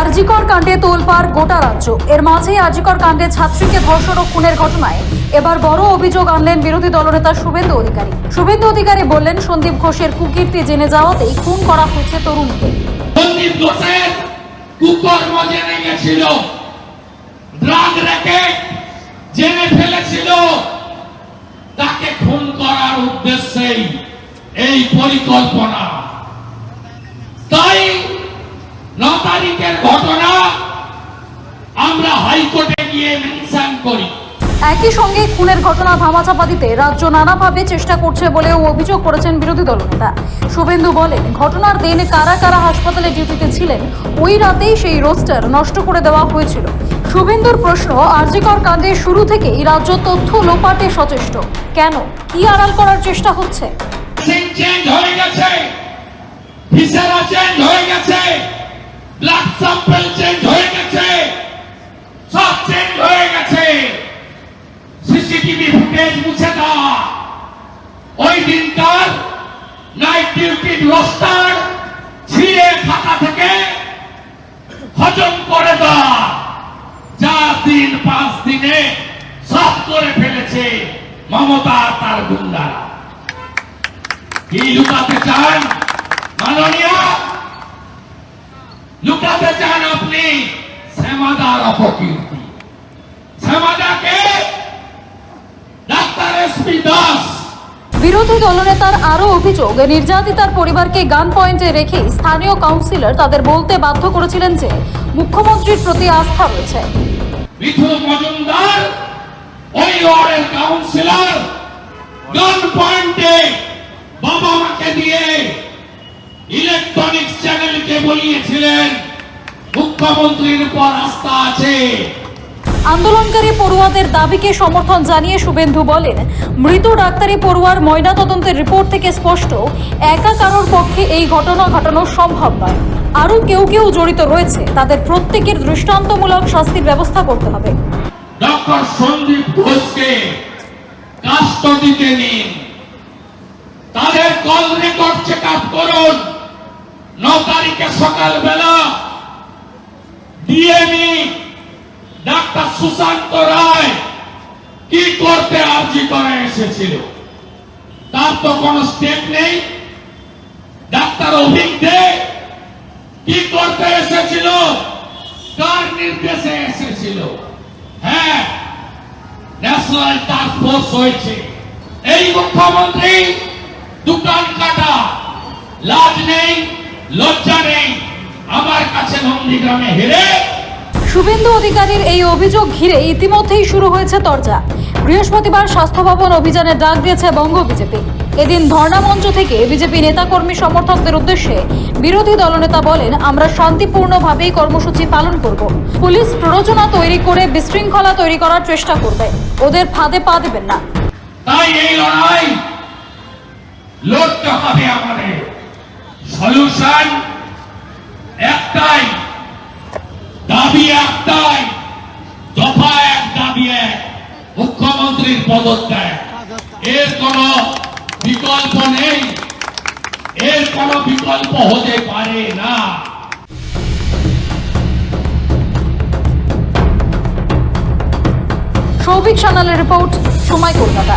আরজিকর কাণ্ডে তোলপাড় গোটা রাজ্য। এর মাঝেই আরজিকর কাণ্ডে ছাত্রীকে ধর্ষণ ও খুনের ঘটনায় এবার বড় অভিযোগ আনলেন বিরোধী দলনেতা শুভেন্দু অধিকারী। শুভেন্দু অধিকারী বললেন, সন্দীপ ঘোষের কুকীর্তি জেনে যাওয়াতেই খুন করা হয়েছে তরুণীকে। সন্দীপ ঘোষের কুকর্ম জেনে গেছিল। ড্রাগ জেনে ফেলেছিল। তাকে খুন করার উদ্দেশ্যেই এই পরিকল্পনা তাই ন তারিখের ঘটনা আমরা হাইকোর্টে গিয়ে মেনশন করি। একই সঙ্গে খুনের ঘটনা ধামাচাপা দিতে রাজ্য নানাভাবে চেষ্টা করছে বলেও অভিযোগ করেছেন বিরোধী দলনেতা শুভেন্দু বলেন ঘটনার দিন কারা কারা হাসপাতালে ডিউটিতে ছিলেন ওই রাতেই সেই রোস্টার নষ্ট করে দেওয়া হয়েছিল। শুভেন্দুর প্রশ্ন আরজিকর কাণ্ডে শুরু থেকেই রাজ্য তথ্য লোপাটে সচেষ্ট। কেন? কি আড়াল করার চেষ্টা হচ্ছে? চেঞ্জ হয়ে গেছে। চেঞ্জ হয়ে গেছে। চেঞ্জ হয়ে গেছে। সব চেঞ্জ হয়ে গেছে। সিসিটিভি ফুটেজ মুছে দেওয়া। ওই দিনকার নাইট রোস্টার ছিঁড়ে খাতা থেকে হজম করে দেওয়া। যা দিন, পাঁচ দিনে সব করে ফেলেছে মমতা তার গুন্ডারা। কি লুকাতে চান? মাননীয় লুকাতে আপনি শ্যামাদার অপকীর্তি। শ্যামাদাকে ডাক্তার এসপি দাস। বিরোধী দলনেতার আরও অভিযোগ নির্যাতিতার পরিবারকে গান পয়েন্টে রেখে স্থানীয় কাউন্সিলর তাদের বলতে বাধ্য করেছিলেন যে মুখ্যমন্ত্রীর প্রতি আস্থা রয়েছে। বিধু মজুমদার ওই ওয়ার্ডের কাউন্সিলর গান পয়েন্টে বাবা মাকে দিয়ে ইলেকট্রনিক্স চ্যানেলকে বলিয়েছিলেন উপর আস্থা আছে। আন্দোলনকারী পড়ুয়াদের দাবিকে সমর্থন জানিয়ে শুভেন্দু বলেন মৃত ডাক্তারি পড়ুয়ার ময়নাতদন্তের রিপোর্ট থেকে স্পষ্ট একা কারোর পক্ষে এই ঘটনা ঘটানো সম্ভব নয়। আরও কেউ কেউ জড়িত রয়েছে তাদের প্রত্যেকের দৃষ্টান্তমূলক শাস্তির ব্যবস্থা করতে হবে। ডক্টর সন্দীপ ঘোষকে কাস্টডিতে নিন। তাদের কল রেকর্ড চেক আপ করুন। ন তারিখে সকালবেলা ডিএমই ডাক্তার সুশান্ত রায় কি করতে আর্জি করে এসেছিল? তার তো কোনো স্টেপ নেই। ডাক্তার অভিক দে কি করতে এসেছিল? কার নির্দেশে এসেছিল? হ্যাঁ ন্যাশনাল টাস্ক ফোর্স হয়েছে। এই মুখ্যমন্ত্রী দোকান কাটা। লাজ নেই, লজ্জা নন্দীগ্রামে হেরে শুভেন্দু অধিকারীর এই অভিযোগ ঘিরে ইতিমধ্যেই শুরু হয়েছে তরজা। বৃহস্পতিবার স্বাস্থ্য ভবন অভিযানে ডাক দিয়েছে বঙ্গ বিজেপি। এদিন ধর্ণা মঞ্চ থেকে বিজেপি নেতাকর্মী সমর্থকদের উদ্দেশ্যে বিরোধী দলনেতা বলেন আমরা শান্তিপূর্ণভাবেই কর্মসূচি পালন করব। পুলিশ প্ররোচনা তৈরি করে বিশৃঙ্খলা তৈরি করার চেষ্টা করবে। ওদের ফাঁদে পা দেবেন না। তাই এই লড়াই লড়তে হবে আমাদের। সলিউশন একটাই। দাবি একটাই দফা এক দাবি এক মুখ্যমন্ত্রীর পদত্যাগ। এর কোন বিকল্প নেই, এর কোন বিকল্প হতে পারে না। সৌভিক সানালের রিপোর্ট সময় কলকাতা।